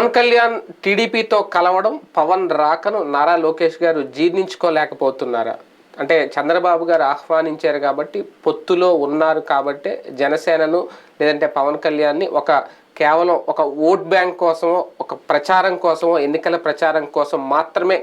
పవన్ కళ్యాణ్ టీడీపీతో కలవడం పవన్ రాకను నారా లోకేష్ గారు జీర్ణించుకోలేకపోతున్నారా? అంటే చంద్రబాబు గారు ఆహ్వానించారు కాబట్టి పొత్తులో ఉన్నారు కాబట్టి జనసేనను లేదంటే పవన్ కళ్యాణ్ని ఒక కేవలం ఒక ఓట్ బ్యాంక్ కోసమో ఒక ప్రచారం కోసమో ఎన్నికల ప్రచారం కోసం మాత్రమే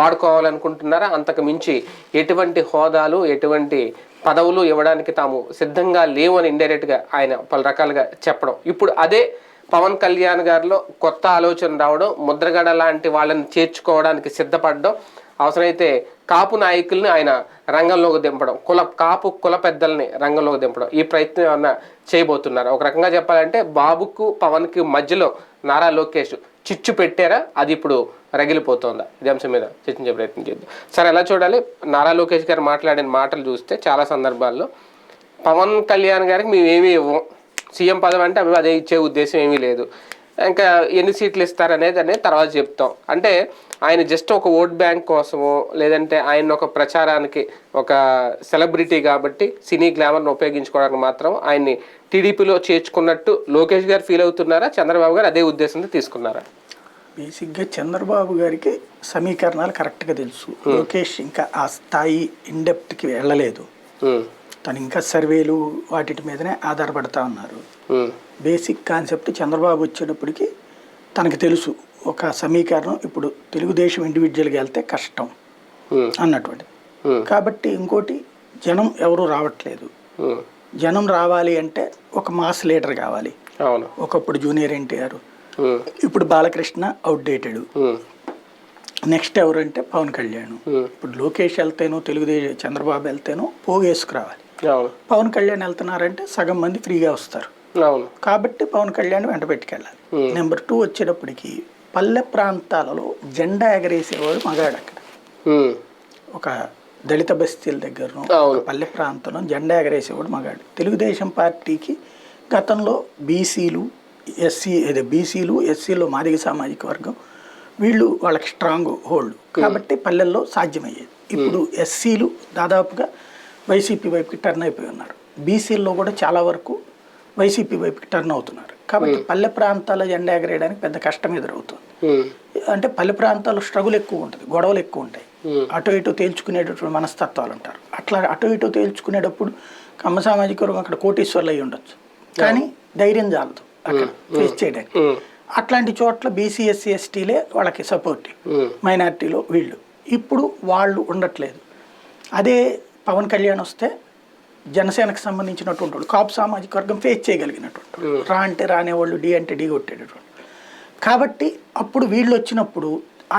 వాడుకోవాలనుకుంటున్నారా? అంతకు మించి ఎటువంటి హోదాలు ఎటువంటి పదవులు ఇవ్వడానికి తాము సిద్ధంగా లేవు అని ఇండైరెక్ట్గా ఆయన పలు రకాలుగా చెప్పడం. ఇప్పుడు అదే పవన్ కళ్యాణ్ గారిలో కొత్త ఆలోచన రావడం ముద్రగడ లాంటి వాళ్ళని చేర్చుకోవడానికి సిద్ధపడడం అవసరమైతే కాపు నాయకుల్ని ఆయన రంగంలోకి దింపడం కుల కాపు కుల పెద్దల్ని రంగంలోకి దింపడం ఈ ప్రయత్నం ఏమన్నా చేయబోతున్నారు? ఒక రకంగా చెప్పాలంటే బాబుకు పవన్కి మధ్యలో నారా లోకేష్ చిచ్చు పెట్టారా? అది ఇప్పుడు రగిలిపోతుందా. ఇది అంశం మీద చర్చించే ప్రయత్నం చేద్దాం. సరే ఎలా చూడాలి? నారా లోకేష్ గారు మాట్లాడిన మాటలు చూస్తే చాలా సందర్భాల్లో పవన్ కళ్యాణ్ గారికి మేము ఏమీ ఇవ్వం సీఎం పదవి అంటే అవి అదే ఇచ్చే ఉద్దేశం ఏమీ లేదు. ఇంకా ఎన్ని సీట్లు ఇస్తారనేది అనేది తర్వాత చెప్తాం. అంటే ఆయన జస్ట్ ఒక ఓట్ బ్యాంక్ కోసమో లేదంటే ఆయన ఒక ప్రచారానికి ఒక సెలబ్రిటీ కాబట్టి సినీ గ్లామర్ని ఉపయోగించుకోవడానికి మాత్రం ఆయన్ని టీడీపీలో చేర్చుకున్నట్టు లోకేష్ గారు ఫీల్ అవుతున్నారా? చంద్రబాబు గారు అదే ఉద్దేశంతో తీసుకున్నారా? బేసిక్గా చంద్రబాబు గారికి సమీకరణాలు కరెక్ట్గా తెలుసు. లోకేష్ ఇంకా ఆ స్థాయి ఇండెప్త్కి వెళ్ళలేదు. తను ఇంకా సర్వేలు వాటి మీదనే ఆధారపడతా ఉన్నారు. బేసిక్ కాన్సెప్ట్ చంద్రబాబు వచ్చేటప్పటికి తనకు తెలుసు ఒక సమీకరణం ఇప్పుడు తెలుగుదేశం ఇండివిజువల్గా వెళ్తే కష్టం అన్నటువంటి కాబట్టి ఇంకోటి జనం ఎవరు రావట్లేదు. జనం రావాలి అంటే ఒక మాస్ లీడర్ కావాలి. ఒకప్పుడు జూనియర్ ఎన్టీఆర్. ఇప్పుడు బాలకృష్ణ అవుట్డేటెడ్. నెక్స్ట్ ఎవరంటే పవన్ కళ్యాణ్. ఇప్పుడు లోకేష్ వెళ్తేనో తెలుగుదేశం చంద్రబాబు వెళ్తేనో పోగేసుకురావాలి. పవన్ కళ్యాణ్ వెళ్తున్నారంటే సగం మంది ఫ్రీగా వస్తారు. కాబట్టి పవన్ కళ్యాణ్ వెంట పెట్టుకెళ్ళాలి. నెంబర్ టూ వచ్చేటప్పటికి పల్లె ప్రాంతాలలో జెండా ఎగరేసేవాడు మగాడు అక్కడ. ఒక దళిత బస్తీల దగ్గరను. ఒక పల్లె ప్రాంతంలో జెండా ఎగరేసేవాడు మగాడు. తెలుగుదేశం పార్టీకి గతంలో బీసీలు ఎస్సీ అదే బీసీలు ఎస్సీలో మాదిగ సామాజిక వర్గం వీళ్ళు వాళ్ళకి స్ట్రాంగ్ హోల్డ్. కాబట్టి పల్లెల్లో సాధ్యమయ్యేది. ఇప్పుడు ఎస్సీలు దాదాపుగా వైసీపీ వైపుకి టర్న్ అయిపోయి ఉన్నారు. బీసీల్లో కూడా చాలా వరకు వైసీపీ వైపుకి టర్న్ అవుతున్నారు. కాబట్టి పల్లె ప్రాంతాల జెండా ఎగరేయడానికి పెద్ద కష్టం ఎదురవుతుంది. అంటే పల్లె ప్రాంతాల్లో స్ట్రగుల్ ఎక్కువ ఉంటుంది గొడవలు ఎక్కువ ఉంటాయి. అటు ఇటు తేల్చుకునేటటువంటి మనస్తత్వాలు ఉంటారు. అట్లా అటు ఇటు తేల్చుకునేటప్పుడు కమ్మ సామాజిక వర్గం అక్కడ కోటీశ్వర్లు అయి ఉండొచ్చు. కానీ ధైర్యం చాలదు అక్కడ ఫేస్ చేయడానికి. అట్లాంటి చోట్ల బీసీ ఎస్సీ ఎస్టీలే వాళ్ళకి సపోర్ట్ ఉమ్, మైనార్టీలో వీళ్ళు. ఇప్పుడు వాళ్ళు ఉండట్లేదు. అదే పవన్ కళ్యాణ్ వస్తే జనసేనకు సంబంధించినటువంటి వాళ్ళు కాపు సామాజిక వర్గం ఫేస్ చేయగలిగినటువంటి వాళ్ళు. రా అంటే రానేవాళ్ళు డి అంటే డి కొట్టేటటువంటి కాబట్టి అప్పుడు వీళ్ళు వచ్చినప్పుడు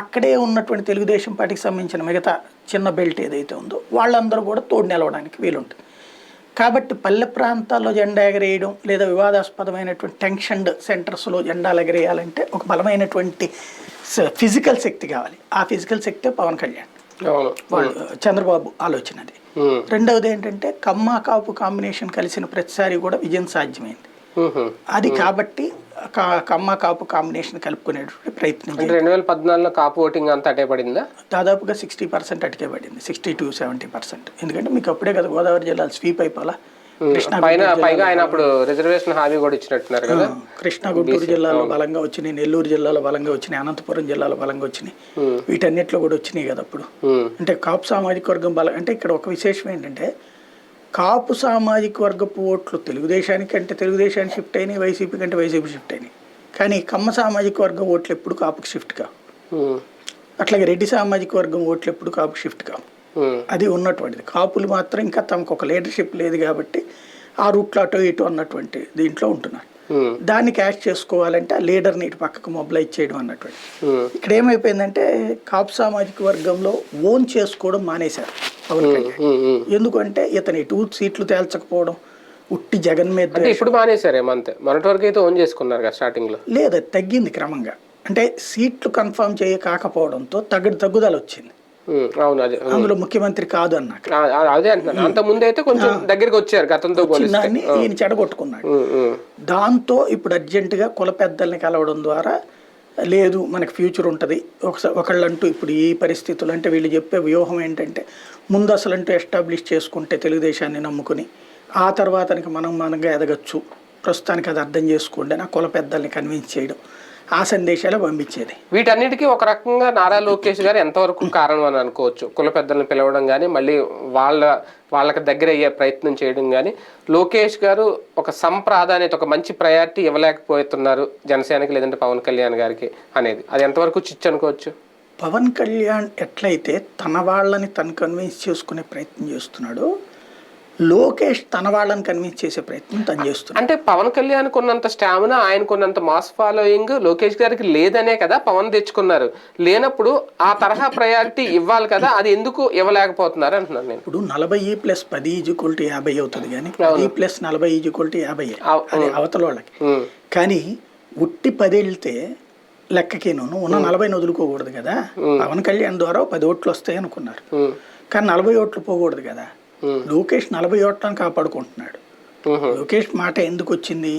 అక్కడే ఉన్నటువంటి తెలుగుదేశం పార్టీకి సంబంధించిన మిగతా చిన్న బెల్ట్ ఏదైతే ఉందో వాళ్ళందరూ కూడా తోడు నిలవడానికి వీలుంటుంది. కాబట్టి పల్లె ప్రాంతాల్లో జెండా ఎగరేయడం లేదా వివాదాస్పదమైనటువంటి టెన్షన్ సెంటర్స్లో జెండాలు ఎగరేయాలంటే ఒక బలమైనటువంటి ఫిజికల్ శక్తి కావాలి. ఆ ఫిజికల్ శక్తే పవన్ కళ్యాణ్. చంద్రబాబు ఆలోచన అది. రెండవది ఏంటంటే కమ్మ కాపు కాంబినేషన్ కలిసిన ప్రతిసారి కూడా విజయం సాధ్యమైంది. అది కాబట్టి కమ్మ కాపు కాంబినేషన్ కలుపుకునేటువంటి ప్రయత్నం. రెండు వేల పద్నాలుగులో కాపు ఓటింగ్ అంతా అటే పడిందా? దాదాపుగా సిక్స్టీ పర్సెంట్ అటుకే పడింది. Sixty to seventy percent. ఎందుకంటే మీకు అప్పుడే కదా గోదావరి జిల్లాలు స్వీప్ అయిపోలా. పైన పైగా ఆయన అప్పుడు రిజర్వేషన్ హామీ కూడా ఇచ్చినట్టున్నారు కదా. కృష్ణా గుంటూరు జిల్లాలో బలంగా వచ్చినాయి నెల్లూరు జిల్లాలో బలంగా వచ్చినాయి అనంతపురం జిల్లాలో బలంగా వచ్చినాయి. వీటన్నిటిలో కూడా వచ్చినాయి కదా అప్పుడు. అంటే కాపు సామాజిక వర్గం బలం అంటే ఇక్కడ ఒక విశేషం ఏంటంటే కాపు సామాజిక వర్గపు ఓట్లు తెలుగుదేశానికి అంటే తెలుగుదేశానికి షిఫ్ట్ అయినాయి వైసీపీ కంటే వైసీపీ షిఫ్ట్ అయినాయి. కానీ కమ్మ సామాజిక వర్గం ఓట్లు ఎప్పుడు కాపుకి షిఫ్ట్ కావు అట్లాగే రెడ్డి సామాజిక వర్గం ఓట్లు ఎప్పుడు కాపుకి షిఫ్ట్ కావు అది ఉన్నటువంటిది. కాపులు మాత్రం ఇంకా తమకు ఒక లీడర్షిప్ లేదు కాబట్టి ఆ రూట్లో అటు ఇటు అన్నటువంటి దీంట్లో ఉంటున్నారు. దాన్ని క్యాష్ చేసుకోవాలంటే ఆ లీడర్ని ఇటు పక్కకు మొబిలైజ్ చేయడం అన్నటువంటి. ఇక్కడ ఏమైపోయిందంటే కాపు సామాజిక వర్గంలో ఓన్ చేసుకోవడం మానేశారు పవన్ కళ్యాణ్. ఎందుకంటే ఇతని టూ సీట్లు తేల్చకపోవడం ఉట్టి జగన్ మీద ఇప్పుడు అంతే. మొన్నటి వరకు అయితే ఓన్ చేసుకున్నారు కదా స్టార్టింగ్లో. లేదు తగ్గింది క్రమంగా. అంటే సీట్లు కన్ఫర్మ్ చేయ కాకపోవడంతో తగ్గ తగ్గుదల వచ్చింది. అవును అదే. అందులో ముఖ్యమంత్రి కాదు అన్నాక అదే అంటున్నాను. అంత ముందు అయితే కొంచెం దగ్గరికి వచ్చారు గతంతో దాన్ని ఈయన చెడగొట్టుకున్నాడు. దాంతో ఇప్పుడు అర్జెంటుగా కుల పెద్దల్ని కలవడం ద్వారా లేదు మనకి ఫ్యూచర్ ఉంటుంది. ఒకసారి ఒకళ్ళంటూ ఇప్పుడు ఈ పరిస్థితులు అంటే వీళ్ళు చెప్పే వ్యూహం ఏంటంటే ముందు అసలంటూ ఎస్టాబ్లిష్ చేసుకుంటే తెలుగుదేశాన్ని నమ్ముకుని ఆ తర్వాతనికి మనం మనంగా ఎదగచ్చు. ప్రస్తుతానికి అది అర్థం చేసుకోండి ఆ కుల పెద్దల్ని కన్విన్స్ చేయడం. ఆ సందేశాలు పంపించేది. వీటన్నిటికీ ఒక రకంగా నారా లోకేష్ గారు ఎంతవరకు కారణం అని అనుకోవచ్చు. కుల పెద్దలను పిలవడం కానీ మళ్ళీ వాళ్ళ వాళ్ళకి దగ్గర అయ్యే ప్రయత్నం చేయడం కానీ లోకేష్ గారు ఒక సంప్రాధాన్యత ఒక మంచి ప్రయారిటీ ఇవ్వలేకపోతున్నారు జనసేనకి లేదంటే పవన్ కళ్యాణ్ గారికి అనేది. అది ఎంతవరకు చిచ్చు అనుకోవచ్చు? పవన్ కళ్యాణ్ ఎట్లయితే తన వాళ్ళని తను కన్విన్స్ చేసుకునే ప్రయత్నం చేస్తున్నాడో లోకేష్ తన వాళ్ళని కన్విన్స్ చేసే ప్రయత్నం తను చేస్తున్నాడు అంటే పవన్ కళ్యాణ్ కొన్నంత స్టామినా ఆయన కొన్నంత మాస్ ఫాలోయింగ్ లోకేష్ గారికి లేదనే కదా పవన్ తెచ్చుకున్నారు. లేనప్పుడు ఆ తరహా ప్రయారిటీ ఇవ్వాలి కదా అది ఎందుకు ఇవ్వలేకపోతున్నారు అంటున్నాను నేను. ఇప్పుడు నలభై ప్లస్ పది ఈజ్వల్ టు యాభై అవుతుంది కానీ పది ప్లస్ నలభై ఈజ్వల్ టు యాభై అది అవతల వాళ్ళకి. కానీ ఉట్టి పది వెళ్తే లెక్కకేను. ఉన్న నలభై వదులుకోకూడదు కదా. పవన్ కళ్యాణ్ ద్వారా పది ఓట్లు వస్తాయి అనుకున్నారు. కానీ నలభై ఓట్లు పోకూడదు కదా. లోకేష్ నలభై ఓట్లను కాపాడుకుంటున్నాడు. లోకేష్ మాట ఎందుకు వచ్చింది?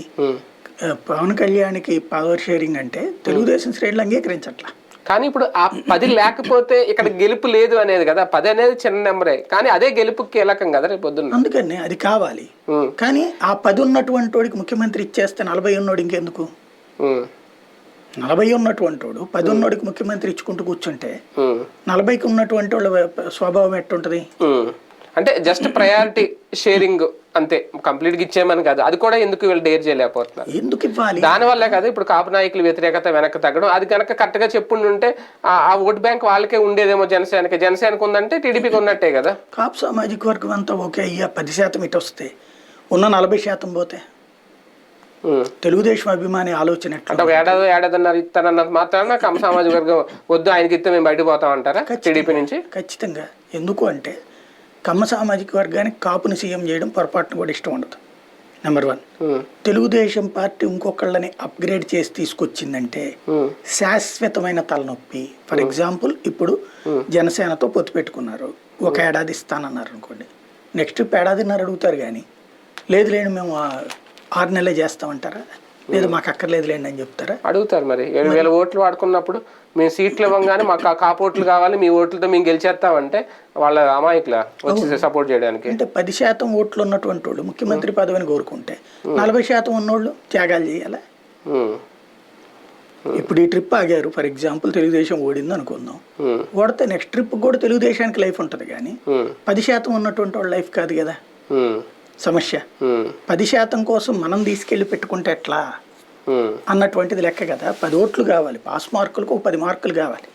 పవన్ కళ్యాణ్కి పవర్ షేరింగ్ అంటే తెలుగుదేశం శ్రేణులు అంగీకరించట్లా. కానీ ఇప్పుడు ఆ పది లేకపోతే ఇక్కడ గెలుపు లేదు అనేది కదా పది అనేది చిన్న నెంబరే కానీ అదే గెలుపు కీలకం కదా రేపు పొద్దున్న. అందుకని అది కావాలి. కానీ ఆ పది ఉన్నటువంటి వాడికి ముఖ్యమంత్రి ఇచ్చేస్తే నలభై ఉన్నోడు ఇంకెందుకు? నలభై ఉన్నటువంటి వాడు పది ఉన్నోడికి ముఖ్యమంత్రి ఇచ్చుకుంటూ కూర్చుంటే నలభైకి ఉన్నటువంటి వాళ్ళ స్వభావం ఎట్టుంటది. అంటే జస్ట్ ప్రయారిటీ షేరింగ్ అంతే కంప్లీట్గా ఇచ్చేయమని కాదు. అది కూడా ఎందుకు వీళ్ళు డేర్ చేయలేకపోతున్నారు? ఎందుకు ఇవ్వాలి? దాని వల్లే కదా ఇప్పుడు కాపు నాయకుల వ్యతిరేకత వెనక్కి తగ్గడం. అది కనుక కరెక్ట్గా చెప్పుండి ఆ ఆ ఓట్ బ్యాంక్ వాళ్ళకే ఉండేదేమో జనసేనకి. జనసేనకు ఉందంటే టీడీపీకి ఉన్నట్టే కదా. కాపు సామాజిక వర్గం అంతా ఓకే అయ్యా పది శాతం ఇటు వస్తే. ఉన్న నలభై శాతం పోతే. తెలుగుదేశం అభిమాని ఆలోచన అంటే ఒక ఏడాది ఏడాదిన్నర ఇస్తానన్నది మాత్రాన కమ సామాజిక వర్గం వద్దు ఆయనకి ఇస్తే మేము బయటకు పోతాం అంటారా టీడీపీ నుంచి? ఖచ్చితంగా. ఎందుకు అంటే కమ్మ సామాజిక వర్గానికి కాపుని సీఎం చేయడం పొరపాటును కూడా ఇష్టం ఉండదు. నెంబర్ వన్ తెలుగుదేశం పార్టీ ఇంకొకళ్ళని అప్గ్రేడ్ చేసి తీసుకొచ్చిందంటే శాశ్వతమైన తలనొప్పి. ఫర్ ఎగ్జాంపుల్ ఇప్పుడు జనసేనతో పొత్తు పెట్టుకున్నారు. ఒక ఏడాది ఇస్తానన్నారు అనుకోండి నెక్స్ట్ ఏడాదిన్నర అడుగుతారు కానీ లేదు లేండి మేము ఆరు నెలలే చేస్తామంటారా? లేదు మాకు అక్కర్లేదులేండి అని చెప్తారా? అడుగుతారు మరి. ఏడు వేల ఓట్లు వాడుకున్నప్పుడు మేము సీట్లు ఇవ్వగానే మాకు ఆ కాపు ఓట్లు కావాలి మీ ఓట్లతో మేము గెలిచేస్తామంటే వాళ్ళ అమాయకుల వచ్చి సపోర్ట్ చేయడానికి? అంటే పది శాతం ఓట్లు ఉన్నటువంటి వాళ్ళు ముఖ్యమంత్రి పదవిని కోరుకుంటే నలభై శాతం ఉన్నోళ్ళు త్యాగాలు చేయాలా? ఇప్పుడు ఈ ట్రిప్ ఆగారు. ఫర్ ఎగ్జాంపుల్ తెలుగుదేశం ఓడింది అనుకుందాం. ఓడితే నెక్స్ట్ ట్రిప్ కూడా తెలుగుదేశానికి లైఫ్ ఉంటుంది కానీ పది శాతం ఉన్నటువంటి వాళ్ళ లైఫ్ కాదు కదా? సమస్య. పది శాతం కోసం మనం తీసుకెళ్ళి పెట్టుకుంటే ఎట్లా? అన్నటువంటిది లెక్క కదా. పది ఓట్లు కావాలి. పాస్ మార్కులకు పది మార్కులు కావాలి.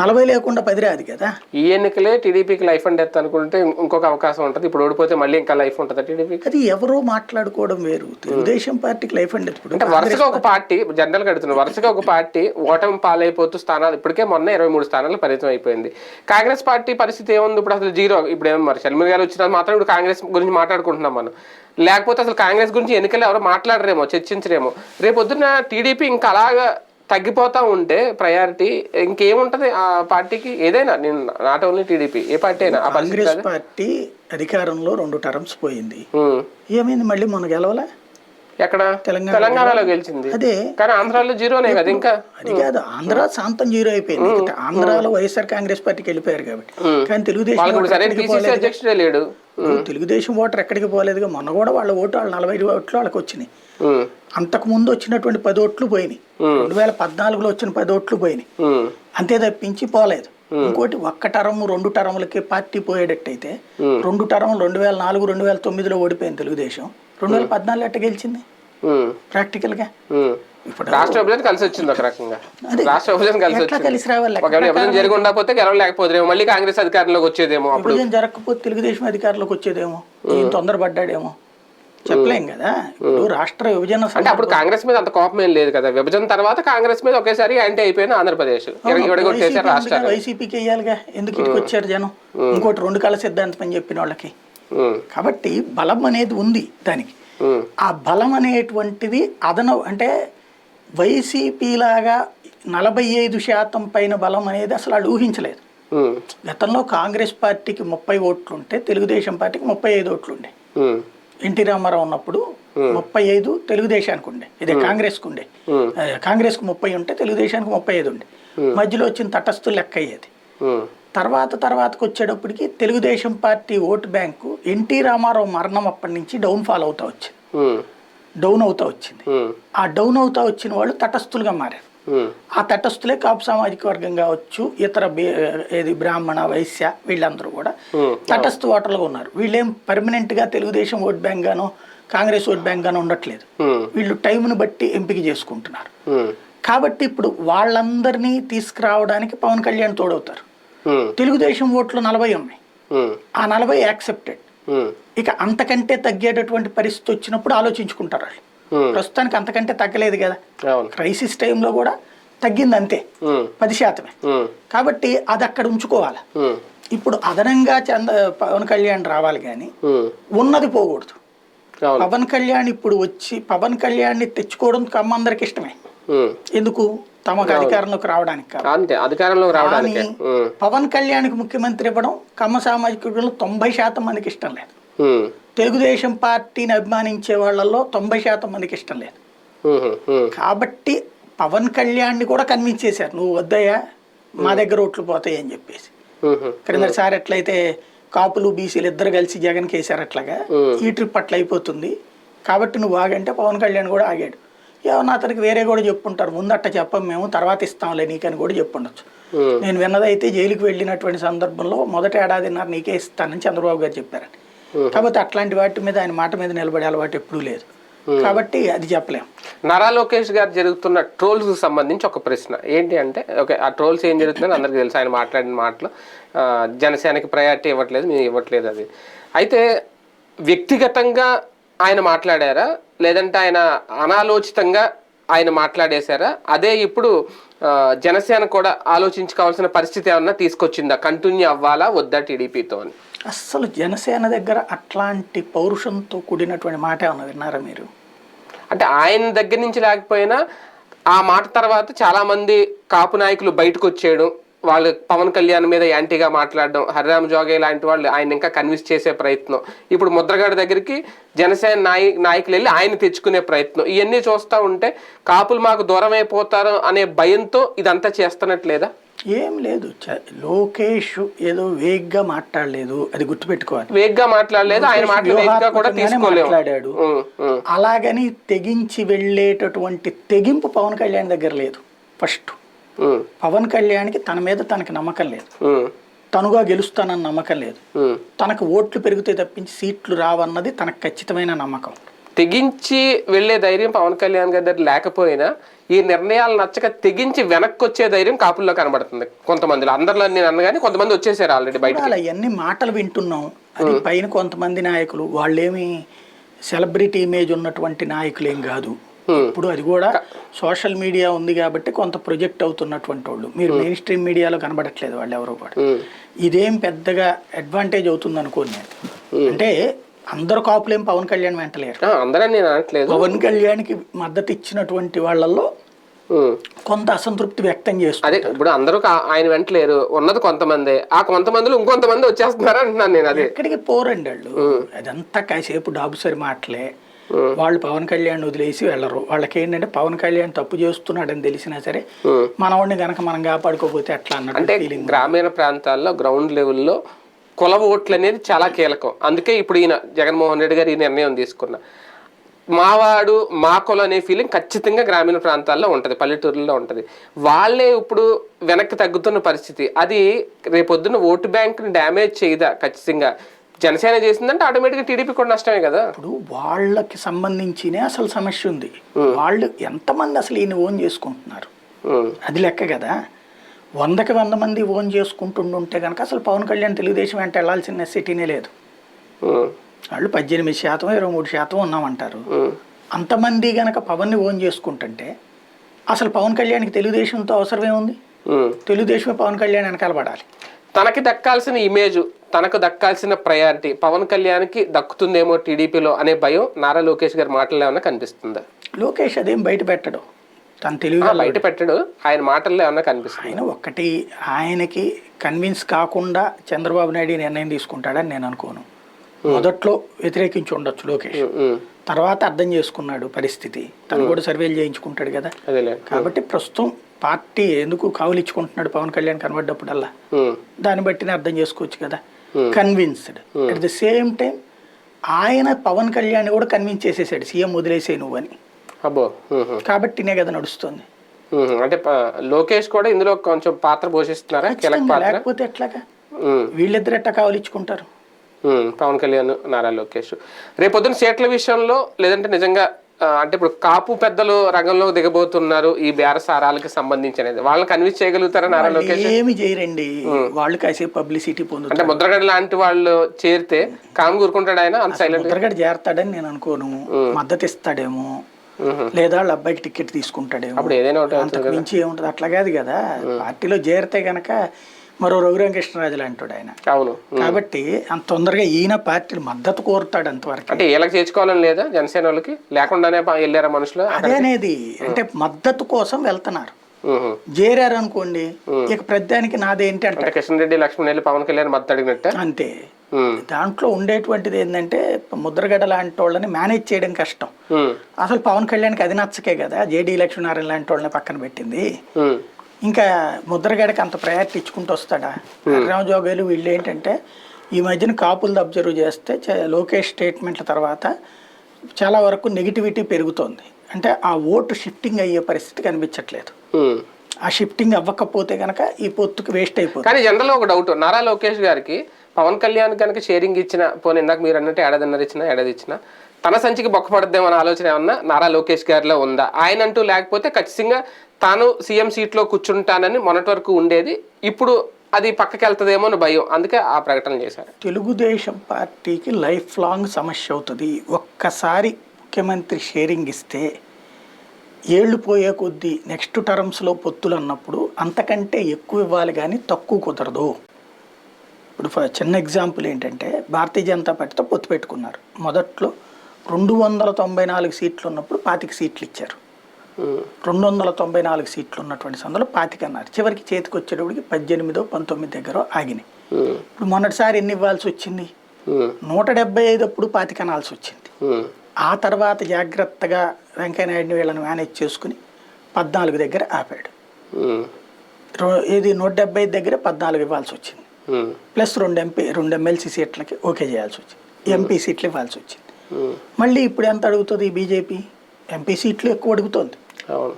నలభై లేకుండా పది రాదు కదా. ఈ ఎన్నికలే టీడీపీకి లైఫ్ అండ్ డెత్ అనుకుంటే ఇంకొక అవకాశం ఉంటుంది. ఇప్పుడు ఓడిపోతే మళ్ళీ ఇంకా లైఫ్ ఉంటుందా టీడీపీకి? అది ఎవరో మాట్లాడుకోవడం వేరు. తెలుగుదేశం పార్టీకి లైఫ్ అండ్ అంటే వరుసగా ఒక పార్టీ జనరల్గా అడుగుతున్నారు వరుసగా ఒక పార్టీ ఓటమి పాలైపోతూ స్థానాలు ఇప్పటికే మొన్న ఇరవై మూడు స్థానాలు పరిమితం అయిపోయింది. కాంగ్రెస్ పార్టీ పరిస్థితి ఏముంది? ఇప్పుడు అసలు జీరో ఇప్పుడు ఏమో మరి? షర్మిల గారు వచ్చిన మాత్రం ఇప్పుడు కాంగ్రెస్ గురించి మాట్లాడుకుంటున్నాం మనం. లేకపోతే అసలు కాంగ్రెస్ గురించి ఎన్నికలు ఎవరు మాట్లాడరేమో చర్చించరేమో. రేపు పొద్దున్న టీడీపీ ఇంకా అలాగా తగ్గిపోతా ఉంటే ప్రయారిటీ ఇంకేముంటది? ఆ పార్టీకి ఏదైనా నేను నాట్ ఓన్లీ టీడీపీ ఏ పార్టీ అయినా కాంగ్రెస్ పార్టీ అధికారంలో రెండు టర్మ్స్ పోయింది. ఏమైంది మళ్ళీ మన గెలవలే? ఎక్కడ? తెలంగాణ తెలంగాణలో గెలిచింది. అదే. కానీ ఆంధ్రాలో జీరోనే కదా ఇంకా? అది కాదు ఆంధ్ర శాంతం జీరో అయిపోయింది. ఆంధ్రాలో వైఎస్ఆర్ కాంగ్రెస్ పార్టీకి వెళ్ళిపోయారు కాబట్టి. కానీ తెలుగుదేశం అధ్యక్షుడే లేడు. తెలుగుదేశం ఓటర్ ఎక్కడికి పోలేదుగా మొన్న కూడా వాళ్ళ ఓటు వాళ్ళు నలభై ఓట్లు వాళ్ళకి వచ్చినాయి. అంతకు ముందు వచ్చినటువంటి పది ఓట్లు పోయినాయి. రెండు వేల పద్నాలుగులో వచ్చిన పది ఓట్లు పోయినాయి. అంతే తప్పించి పోలేదు. ఇంకోటి ఒక్క టర్మ్ రెండు టర్ములకి పార్టీ పోయేటట్టయితే రెండు టర్మ్ రెండు వేల నాలుగు రెండు వేల తొమ్మిదిలో ఓడిపోయింది తెలుగుదేశం. రెండు వేల పద్నాలుగు ఎట్ట గెలిచింది? ప్రాక్టికల్గా. ఇప్పుడు రాష్ట్ర విభజన కలిసి వచ్చింది ఒక రకంగా. రాష్ట్ర విభజన కలిసి వచ్చింది. కలిసి రావాలి? ఒకవేళ విభజన జరిగి ఉండకపోతే గెలవలేకపోతేమో మళ్ళీ కాంగ్రెస్ అధికారంలోకి వచ్చేదేమో అప్పుడు. విభజన జరగకపోతే తెలుగుదేశం అధికారంలోకి వచ్చేదేమో? తొందరపడ్డాడేమో? చెప్పలేం కదా? ఇప్పుడు రాష్ట్ర విభజన అంటే అప్పుడు కాంగ్రెస్ మీద అంత కోపం ఏం లేదు కదా? విభజన తర్వాత కాంగ్రెస్ మీద ఒకేసారి యాంటీ అయిపోయిన ఆంధ్రప్రదేశ్. ఇవిడగొట్టేశారు రాష్ట్రాలు. వైసీపీకి వేయాలిగా. ఎందుకు ఇటుకు వచ్చారు జనం? ఇంకోటి రెండు కళ సిద్ధాంతం అని చెప్పిన వాళ్ళకి. కాబట్టి బలం అనేది ఉంది దానికి. ఆ బలం అనేటువంటిది అదన అంటే వైసీపీ లాగా నలభై ఐదు శాతం పైన బలం అనేది అసలు వాళ్ళు ఊహించలేదు. గతంలో కాంగ్రెస్ పార్టీకి ముప్పై ఓట్లు ఉంటే తెలుగుదేశం పార్టీకి ముప్పై ఐదు ఓట్లు ఉండే ఎన్టీ రామారావు ఉన్నప్పుడు ముప్పై ఐదు తెలుగుదేశానికి ఉండే. ఇదే కాంగ్రెస్కి ఉండే. కాంగ్రెస్కి ముప్పై ఉంటే తెలుగుదేశానికి ముప్పై ఐదు ఉండే. మధ్యలో వచ్చిన తటస్థు లెక్క అయ్యేది తర్వాత తర్వాతకు వచ్చేటప్పటికి Telugu Desam party vote bank NT Rama Rao మరణం అప్పటి నుంచి డౌన్ ఫాల్ అవుతా వచ్చింది. డౌన్ అవుతా వచ్చింది. ఆ డౌన్ అవుతా వచ్చిన వాళ్ళు తటస్థులుగా మారారు. ఆ తటస్థులే కాపు సామాజిక వర్గం కావచ్చు ఇతర ఏది బ్రాహ్మణ వైశ్య వీళ్ళందరూ కూడా తటస్థ ఓటర్లుగా ఉన్నారు. వీళ్ళేం పర్మనెంట్గా తెలుగుదేశం ఓట్ బ్యాంక్ గానో కాంగ్రెస్ ఓట్ బ్యాంక్ గానో ఉండట్లేదు. వీళ్ళు టైంను బట్టి ఎంపిక చేసుకుంటున్నారు. కాబట్టి ఇప్పుడు వాళ్ళందరినీ తీసుకురావడానికి పవన్ కళ్యాణ్ తోడవుతారు. తెలుగుదేశం ఓట్లు నలభై ఉన్నాయి. ఆ నలభై యాక్సెప్టెడ్. ఇక అంతకంటే తగ్గేటటువంటి పరిస్థితి వచ్చినప్పుడు ఆలోచించుకుంటారు వాళ్ళు. ప్రస్తుతానికి అంతకంటే తగ్గలేదు కదా. క్రైసిస్ టైంలో కూడా తగ్గింది అంతే పది శాతమే. కాబట్టి అది అక్కడ ఉంచుకోవాలి. ఇప్పుడు అదనంగా చంద పవన్ కళ్యాణ్ రావాలి కానీ ఉన్నది పోకూడదు. పవన్ కళ్యాణ్ ఇప్పుడు వచ్చి పవన్ కళ్యాణ్ని తెచ్చుకోవడం కమ్మందరికి ఇష్టమే. ఎందుకు? తమకు అధికారంలోకి రావడానికి అంతే అధికారంలోకి రావడానికి. పవన్ కళ్యాణ్కి ముఖ్యమంత్రి ఇవ్వడం కమ్మ సామాజిక వర్గంలో తొంభై శాతం మందికి ఇష్టం లేదు. తెలుగుదేశం పార్టీని అభిమానించే వాళ్ళల్లో తొంభై శాతం మందికి ఇష్టం లేదు. కాబట్టి పవన్ కళ్యాణ్ని కూడా కన్విన్స్ చేశారు. నువ్వు వద్దయ్యా మా దగ్గర ఓట్లు పోతాయి అని చెప్పేసి. క్రిందసారి ఎట్లయితే కాపులు బీసీలు ఇద్దరు కలిసి జగన్ కేసారు అట్లాగా ఈ ట్రిప్ అట్లా అయిపోతుంది. కాబట్టి నువ్వు ఆగంటే పవన్ కళ్యాణ్ కూడా ఆగాడు. ఏమన్నా అతనికి వేరే కూడా చెప్పుంటారు. ముందు అట్ట చెప్పం మేము తర్వాత ఇస్తాంలే నీకని కూడా చెప్పుండొచ్చు. నేను విన్నదైతే జైలుకి వెళ్ళినటువంటి సందర్భంలో మొదటి ఏడాదిన్నర నీకే ఇస్తానని చంద్రబాబు గారు చెప్పారని కాబట్టి అట్లాంటి వాటి మీద ఆయన మాట మీద నిలబడే అలవాటు ఎప్పుడూ లేదు. కాబట్టి అది చెప్పలేం. నారా లోకేష్ గారు జరుగుతున్న ట్రోల్స్ సంబంధించి ఒక ప్రశ్న. ఏంటి అంటే ఓకే ఆ ట్రోల్స్ ఏం జరుగుతుందని అందరికీ తెలుసు. ఆయన మాట్లాడిన మాటలు జనసేనకి ప్రయారిటీ ఇవ్వట్లేదు మేము ఇవ్వట్లేదు అది. అయితే వ్యక్తిగతంగా ఆయన మాట్లాడారా? లేదంటే ఆయన అనాలోచితంగా ఆయన మాట్లాడేశారా? అదే ఇప్పుడు జనసేన కూడా ఆలోచించుకోవాల్సిన పరిస్థితి ఏమన్నా తీసుకొచ్చిందా? కంటిన్యూ అవ్వాలా? వద్దా టీడీపీతో అని? అస్సలు జనసేన దగ్గర అట్లాంటి పౌరుషంతో కూడినటువంటి మాట ఏమన్నా విన్నారా మీరు? అంటే ఆయన దగ్గర నుంచి లేకపోయినా ఆ మాట తర్వాత చాలా మంది కాపు నాయకులు బయటకు వచ్చేయడం వాళ్ళు పవన్ కళ్యాణ్ మీద యాంటీగా మాట్లాడడం హరిరామ్ జోగే లాంటి వాళ్ళు ఆయన ఇంకా కన్విన్స్ చేసే ప్రయత్నం. ఇప్పుడు ముద్రగడ దగ్గరికి జనసేన నాయ నాయకులు వెళ్ళి ఆయన తెచ్చుకునే ప్రయత్నం. ఇవన్నీ చూస్తూ ఉంటే కాపులు మాకు దూరం అయిపోతారు అనే భయంతో ఇదంతా చేస్తున్నట్లేదా? ఏం లేదు. లోకేష్ ఏదో వేగ్గా మాట్లాడలేదు. అది గుర్తుపెట్టుకోవాలి. వేగ్గా మాట్లాడలేదు. ఆయన మాట్లాడాడు. అలాగని తెగించి వెళ్ళేటటువంటి తెగింపు పవన్ కళ్యాణ్ దగ్గర లేదు. ఫస్ట్ పవన్ కళ్యాణ్కి తన మీద తనకి నమ్మకం లేదు. తనుగా గెలుస్తానన్న నమ్మకం లేదు. తనకు ఓట్లు పెరిగితే తప్పించి సీట్లు రావన్నది తనకు ఖచ్చితమైన నమ్మకం. తెగించి వెళ్ళే ధైర్యం పవన్ కళ్యాణ్ గారి దగ్గర లేకపోయినా ఈ నిర్ణయాలు నచ్చక తెగించి వెనక్కి వచ్చే ధైర్యం కాపుల్లో కనబడుతుంది కొంతమందిలో. అందరిలో నేను అన్నగాని కొంతమంది వచ్చేసారు ఆల్రెడీ బయట అవన్నీ మాటలు వింటున్నాం. అది పైన కొంతమంది నాయకులు వాళ్ళేమి సెలబ్రిటీ ఇమేజ్ ఉన్నటువంటి నాయకులు ఏం కాదు. ఇప్పుడు అది కూడా సోషల్ మీడియా ఉంది కాబట్టి కొంత ప్రొజెక్ట్ అవుతున్నటువంటి వాళ్ళు. మీరు మెయిన్ స్ట్రీమ్ మీడియాలో కనబడట్లేదు వాళ్ళు ఎవరు కూడా. ఇదేం పెద్దగా అడ్వాంటేజ్ అవుతుంది అనుకోని నేను. అంటే అందరు కాపులేం పవన్ కళ్యాణ్ వెంటలేరు. అందరని నేను అనట్లేదు. పవన్ కళ్యాణ్కి మద్దతు ఇచ్చినటువంటి వాళ్ళల్లో. కొంత అసంతృప్తి వ్యక్తం చేస్తుంది అదే ఇప్పుడు అందరూ కా- ఆయన వెంటలేరు ఉన్నది కొంతమంది. ఆ కొంతమందిలో ఇంకొంతమంది వచ్చేస్తున్నారు అంటున్నాను నేను అదే. ఎక్కడికి పోరండి వాళ్ళు? అదంతా కాసేపు డాబుసరి మాటలే. వాళ్ళు పవన్ కళ్యాణ్ వదిలేసి వెళ్ళరు. వాళ్ళకి ఏంటంటే పవన్ కళ్యాణ్ తప్పు చేస్తున్నాడని తెలిసినా సరే మనవాడిని గనక మనం కాపాడుకోకపోతే అట్లా అన్నట్టు అంటే గ్రామీణ ప్రాంతాల్లో గ్రౌండ్ లెవెల్లో కుల ఓట్లు అనేది చాలా కీలకం. అందుకే ఇప్పుడు ఈయన జగన్మోహన్ రెడ్డి గారు ఈ నిర్ణయం తీసుకున్న. మావాడు మా కుల అనే ఫీలింగ్ ఖచ్చితంగా గ్రామీణ ప్రాంతాల్లో ఉంటుంది పల్లెటూరుల్లో ఉంటుంది. వాళ్ళే ఇప్పుడు వెనక్కి తగ్గుతున్న పరిస్థితి. అది రేపొద్దున ఓటు బ్యాంక్ని డ్యామేజ్ చేయదా ఖచ్చితంగా? జనసేన చేసిందంటే ఆటోమేటిక్గా టీడీపీ కూడా నష్టమే కదా. ఇప్పుడు వాళ్ళకి సంబంధించినే అసలు సమస్య ఉంది. వాళ్ళు ఎంతమంది అసలు ఈయన ఓన్ చేసుకుంటున్నారు? అది లెక్క కదా. వందకి వంద మంది ఓన్ చేసుకుంటుండుంటే కనుక అసలు పవన్ కళ్యాణ్ తెలుగుదేశం వెంట వెళ్ళాల్సిన నెసిటీనే లేదు. వాళ్ళు పద్దెనిమిది శాతం ఇరవై మూడు శాతం ఉన్నామంటారు. అంతమంది గనక పవన్ని ఓన్ చేసుకుంటుంటే అసలు పవన్ కళ్యాణ్కి తెలుగుదేశంతో అవసరమే ఉంది. తెలుగుదేశమే పవన్ కళ్యాణ్ వెనకాల పడాలి. తనకి దక్కాల్సిన ఇమేజ్ తనకు దక్కాల్సిన ప్రయారిటీ పవన్ కళ్యాణ్కి దక్కుతుందేమో టీడీపీలో అనే భయం నారా లోకేష్ గారి మాటల్లో ఏమన్నా కనిపిస్తుందా? లోకేష్ అదేం బయట పెట్టడు. తన తెలుగు ఆ, బయట పెట్టడు. ఆయన మాటల్లో ఏమన్నా కనిపిస్తుంది? ఆయన ఒక్కటి ఆయనకి కన్విన్స్ కాకుండా చంద్రబాబు నాయుడు నిర్ణయం తీసుకుంటాడని నేను అనుకోను. మొదట్లో వ్యతిరేకించి ఉండొచ్చు లోకేష్. తర్వాత అర్థం చేసుకున్నాడు పరిస్థితి. తను కూడా సర్వేలు చేయించుకుంటాడు కదా. కాబట్టి ప్రస్తుతం పార్టీ ఎందుకు కావులిచ్చుకుంటున్నాడు పవన్ కళ్యాణ్ కనబడ్డప్పుడల్లా? దాన్ని బట్టి అర్థం చేసుకోవచ్చు కదా. Convinced at the same time ఆయన పవన్ కళ్యాణ్ కూడా కన్విన్స్ చేసేసాడు. సీఎం వదిలేసే నువ్వు అని. అబ్బో కాబట్టినే కదా నడుస్తుంది. అంటే లోకేష్ కూడా ఇందులో కొంచెం పాత్ర పోషిస్తున్నారా? కీలక ఖచ్చితంగా, పాత్ర? లేకపోతే ఎట్లాగా? వీళ్ళిద్దరు ఎట్టా కావలించుకుంటారు ఉమ్, పవన్ కళ్యాణ్ నారా లోకేష్. రేపొద్దున సీట్ల విషయంలో లేదంటే నిజంగా అంటే ఇప్పుడు కాపు పెద్దలు రంగంలో దిగబోతున్నారు ఈ బేరసారాలకి సంబంధించినది. వాళ్ళని కన్విన్స్ చేయగలుగుతారా నారా లోకేష్? ఏమి చేయరండి. వాళ్ళు కాసేపు పబ్లిసిటీ పొందుతారు. అంటే ముద్రగడ లాంటి వాళ్ళు చేరితే కామ్ కూరుకుంటాడు ఆయన? అంత సైలెంట్ ముద్రగడ చేరతాడని నేను అనుకోను. మద్దతు ఇస్తాడేమో లేదా వాళ్ళ అబ్బాయికి టికెట్ తీసుకుంటాడేమో. అప్పుడు ఏదైనా ఒకటి అంతకు మించి ఏముంటది అట్లా కాదు కదా. పార్టీలో చేరితే గనక మరో రఘురామకృష్ణరాజు లాంటాడు ఆయన అవును కాబట్టి అంత తొందరగా ఈయన పార్టీలు మద్దతు కోరుతాడు అంతవరకు. అంటే వీళ్ళకి చేర్చుకోవాలని లేదా జనసేన వాళ్ళకి? లేకుండానే వెళ్ళారా మనుషులు అదే అనేది. అంటే మద్దతు కోసం వెళ్తున్నారు. చేరారు అనుకోండి ఇక ప్రతిదానికి నాదేంటి అంటే అంటే కిషన్ రెడ్డి లక్ష్మణ్ వెళ్ళి పవన్ కళ్యాణ్ మద్దతు అడిగినట్టే? అంతే. దాంట్లో ఉండేటువంటిది ఏంటంటే ముద్రగడ లాంటి వాళ్ళని మేనేజ్ చేయడం కష్టం. అసలు పవన్ కళ్యాణ్కి అది నచ్చకే కదా జేడీ లక్ష్మీనారాయణ లాంటి వాళ్ళని పక్కన పెట్టింది. ఇంకా ముద్రగడకి అంత ప్రయారిటీ ఇచ్చుకుంటూ వస్తాడా? రామజోగాలు వీళ్ళు ఏంటంటే ఈ మధ్యన కాపులు అబ్జర్వ్ చేస్తే లోకేష్ స్టేట్మెంట్ల తర్వాత చాలా వరకు నెగిటివిటీ పెరుగుతోంది. అంటే ఆ ఓటు షిఫ్టింగ్ అయ్యే పరిస్థితి కనిపించట్లేదు. ఆ షిఫ్టింగ్ అవ్వకపోతే కనుక ఈ పొత్తుకు వేస్ట్ అయిపోతుంది. కానీ జనరల్ ఒక డౌట్ నారా లోకేష్ గారికి పవన్ కళ్యాణ్ కనుక షేరింగ్ ఇచ్చిన పోనీ ఇందాక మీరు అన్నట్టు ఏడాదిన్నర ఇచ్చిన ఏడాది ఇచ్చిన తన సంచికి బొక్కపడద్దేమన్న ఆలోచన ఏమన్నా నారా లోకేష్ గారిలో ఉందా? ఆయన అంటూ లేకపోతే ఖచ్చితంగా తాను సీఎం సీట్లో కూర్చుంటానని మొన్నటి వరకు ఉండేది. ఇప్పుడు అది పక్కకి వెళ్తుందేమో అని భయం. అందుకే ఆ ప్రకటన చేశారు. తెలుగుదేశం పార్టీకి లైఫ్ లాంగ్ సమస్య అవుతుంది. ఒక్కసారి ముఖ్యమంత్రి షేరింగ్ ఇస్తే ఏళ్ళు పోయే కొద్దీ నెక్స్ట్ టర్మ్స్లో పొత్తులు అన్నప్పుడు అంతకంటే ఎక్కువ ఇవ్వాలి కానీ తక్కువ కుదరదు. ఇప్పుడు ఫ- చిన్న ఎగ్జాంపుల్ ఏంటంటే భారతీయ జనతా పార్టీతో పొత్తు పెట్టుకున్నారు. మొదట్లో రెండు వందల తొంభై నాలుగు సీట్లు ఉన్నప్పుడు పాతిక సీట్లు ఇచ్చారు. రెండు వందల తొంభై నాలుగు సీట్లు ఉన్నటువంటి సందులో పాతిక అన్నారు చివరికి చేతికి వచ్చేటప్పటికి పద్దెనిమిదో పంతొమ్మిది దగ్గర ఆగినాయి. ఇప్పుడు మొన్నటిసారి ఎన్ని ఇవ్వాల్సి వచ్చింది? నూట డెబ్బై ఐదు అప్పుడు పాతిక అనాల్సి వచ్చింది. ఆ. తర్వాత జాగ్రత్తగా వెంకయ్యనాయుడిని వీళ్ళని మేనేజ్ చేసుకుని పద్నాలుగు దగ్గర ఆపాడు. ఇది నూట డెబ్బై ఐదు దగ్గర పద్నాలుగు ఇవ్వాల్సి వచ్చింది. ప్లస్ రెండు ఎంపీ రెండు ఎమ్మెల్సీ సీట్లకి ఓకే చేయాల్సి వచ్చింది. ఎంపీ సీట్లు ఇవ్వాల్సి వచ్చింది. మళ్ళీ ఇప్పుడు ఎంత అడుగుతుంది బీజేపీ? ఎంపీ సీట్లు ఎక్కువ అడుగుతోంది. అవును.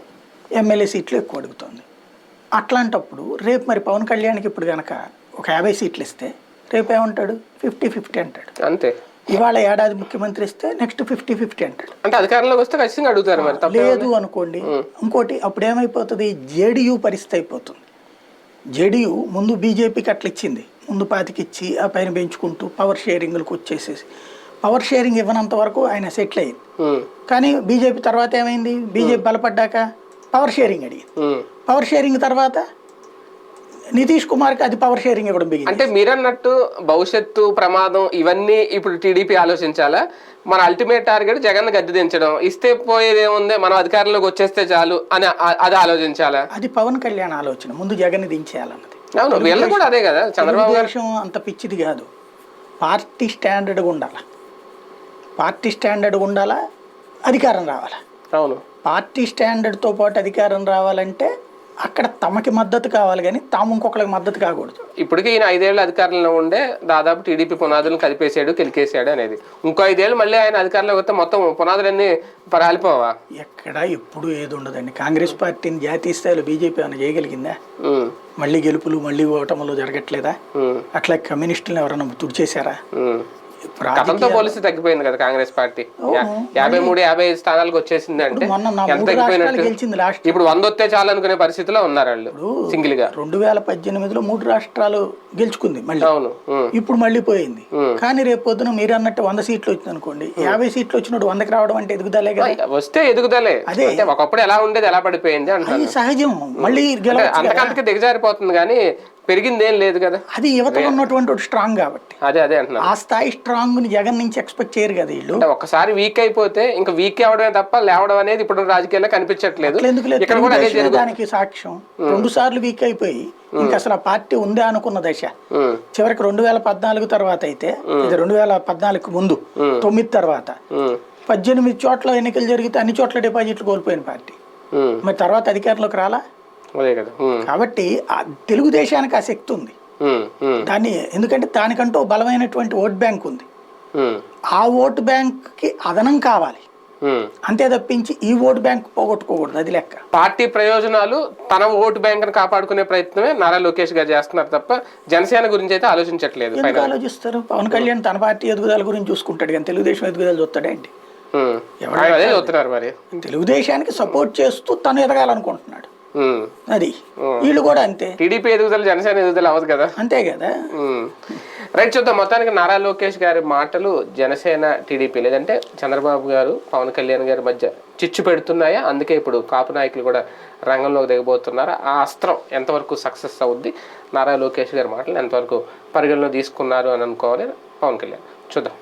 ఎమ్మెల్యే సీట్లు ఎక్కువ అడుగుతోంది. అట్లాంటప్పుడు రేపు మరి పవన్ కళ్యాణ్కి ఇప్పుడు కనుక ఒక యాభై సీట్లు ఇస్తే రేపు ఏమంటాడు? ఫిఫ్టీ ఫిఫ్టీ అంటాడు. అంతే. ఇవాళ ఏడాది ముఖ్యమంత్రి ఇస్తే నెక్స్ట్ ఫిఫ్టీ ఫిఫ్టీ అంటాడు. అంటే అధికారంలోకి వస్తే ఖచ్చితంగా అడుగుతారు మరి లేదు. అనుకోండి. ఇంకోటి అప్పుడు ఏమైపోతుంది? జేడీయూ పరిస్థితి అయిపోతుంది. జేడీయూ ముందు బీజేపీకి అట్లా ఇచ్చింది. ముందు పాతికిచ్చి ఆ పైన పెంచుకుంటూ పవర్ షేరింగ్లకు వచ్చేసేసి. పవర్ షేరింగ్ ఇవ్వనంత వరకు ఆయన సెటిల్ అయ్యింది. కానీ బీజేపీ తర్వాత ఏమైంది? బీజేపీ బలపడ్డాక పవర్ షేరింగ్ అడిగింది. పవర్ షేరింగ్ తర్వాత నితీష్ కుమార్కి అది పవర్ షేరింగ్ ఇవ్వడం బిగింది. అంటే మీరన్నట్టు భవిష్యత్తు ప్రమాదం ఇవన్నీ ఇప్పుడు టీడీపీ ఆలోచించాలా? మన అల్టిమేట్ టార్గెట్ జగన్ గద్దె దించడం. ఇస్తే పోయేది ఏముంది మనం అధికారంలోకి వచ్చేస్తే చాలు అని అది ఆలోచించాలా? అది పవన్ కళ్యాణ్ ఆలోచన. ముందు జగన్ దించేయాలన్నది. అవును వీళ్ళు కూడా అదే కదా చంద్రబాబు అంత పిచ్చిది కాదు. పార్టీ స్టాండర్డ్గా ఉండాలి. పార్టీ స్టాండర్డ్గా ఉండాలా? అధికారం రావాలా? అవును. పార్టీ స్టాండర్డ్తో పాటు అధికారం రావాలంటే అక్కడ తమకి మద్దతు కావాలి కానీ తాము ఇంకొకరికి మద్దతు కాకూడదు. ఇప్పటికీ ఈయన ఐదేళ్ళు అధికారంలో ఉండే దాదాపు టీడీపీ పునాదులను కలిపేసాడు కెలికేసాడు అనేది. ఇంకో ఐదేళ్ళు మళ్ళీ ఆయన అధికారంలోకి వస్తే మొత్తం పునాదులన్నీ రాలిపోవా ఎక్కడ ఎప్పుడు ఏది ఉండదండి. కాంగ్రెస్ పార్టీని జాతీయ స్థాయిలో బీజేపీ ఏమైనా చేయగలిగిందా? మళ్ళీ గెలుపులు మళ్ళీ ఓటములు జరగట్లేదా? అట్లా కమ్యూనిస్టులను ఎవరైనా తుడిచేశారా? గతంతో పోలిస్తే తగ్గిపోయింది కదా కాంగ్రెస్ పార్టీ. యాభై మూడు యాభై ఐదు స్థానాలకు వచ్చేసింది అంటే ఎంత తగ్గిపోయినట్టు ఇప్పుడు వంద వస్తే చాలు అనుకునే పరిస్థితిలో ఉన్నారు వాళ్ళు సింగిల్గా రెండు వేల పద్దెనిమిదిలో మూడు రాష్ట్రాలు గెలుచుకుంది మళ్ళీ. అవును ఇప్పుడు మళ్ళీ పోయింది. కానీ రేపు పొద్దున మీరు అన్నట్టు వంద సీట్లు వచ్చింది అనుకోండి. యాభై సీట్లు వచ్చినట్టు వందకి రావడం అంటే ఎదుగుదలే కదా? వస్తే ఎదుగుదలే. అదే. అంటే ఒకప్పుడు ఎలా ఉండేది ఎలా పడిపోయింది అంటాను సహజం. మళ్ళీ అంటే. అంతకంతకి దిగజారిపోతుంది కానీ పెరిగింది ఏం లేదు కదా. అది యువతలో ఉన్నటువంటి స్ట్రాంగ్ కాబట్టి. అదే అదే అంటున్నాను. ఆ స్థాయి స్ట్రాంగ్ని జగన్ నుంచి ఎక్స్పెక్ట్ చేయరు కదా వీళ్ళు. అంటే ఒక్కసారి వీక్ అయిపోతే ఇంకా వీక్ అవడమే తప్ప లేవడం అనేది ఇప్పుడు రాజకీయాల్లో కనిపించట్లేదు. ఎందుకు దానికి సాక్ష్యం. రెండు సార్లు వీక్ అయిపోయి ఇంకా అసలు ఆ పార్టీ ఉందా అనుకున్న దశ. చివరికి రెండు వేల పద్నాలుగు తర్వాత అయితే ఇది రెండు వేల పద్నాలుగు ముందు తొమ్మిది తర్వాత. పద్దెనిమిది చోట్ల ఎన్నికలు జరిగితే అన్ని చోట్ల డిపాజిట్లు కోల్పోయిన పార్టీ. మరి తర్వాత అధికారంలోకి రాలా? అదే కదా. ఉమ్, కాబట్టి ఆ తెలుగుదేశానికి ఆ శక్తి ఉంది. దాన్ని ఎందుకంటే దానికంటూ బలమైనటువంటి ఓట్ బ్యాంక్ ఉంది. ఆ ఓటు బ్యాంక్కి అదనం కావాలి. అంతే తప్పించి ఈ ఓటు బ్యాంక్ పోగొట్టుకోకూడదు అది లెక్క. పార్టీ ప్రయోజనాలు తన ఓటు బ్యాంకును కాపాడుకునే ప్రయత్నమే నారా లోకేష్ గారు చేస్తున్నారు తప్ప జనసేన గురించి అయితే ఆలోచించట్లేదు ఆలోచిస్తారు? పవన్ కళ్యాణ్ తన పార్టీ ఎదుగుదల గురించి చూసుకుంటాడు కానీ తెలుగుదేశం ఎదుగుదల చూస్తాడేంటి చూస్తున్నారు మరి. తెలుగుదేశానికి సపోర్ట్ చేస్తూ తను ఎదగాలనుకుంటున్నాడు. అది. వీళ్ళు కూడా అంతే. టీడీపీ ఎదుగుదల జనసేన ఎదుగుదల అవ్వదు కదా? అంతే కదా. రైట్ చూద్దాం. మొత్తానికి నారా లోకేష్ గారి మాటలు జనసేన టీడీపీ లేదంటే చంద్రబాబు గారు పవన్ కళ్యాణ్ గారి మధ్య చిచ్చు పెడుతున్నాయా? అందుకే ఇప్పుడు కాపు నాయకులు కూడా రంగంలోకి దిగబోతున్నారా? ఆ అస్త్రం ఎంతవరకు సక్సెస్ అవుద్ది? నారా లోకేష్ గారి మాటలు ఎంతవరకు పరిగణలో తీసుకున్నారు అని అనుకోవాలి పవన్ కళ్యాణ్. చూద్దాం.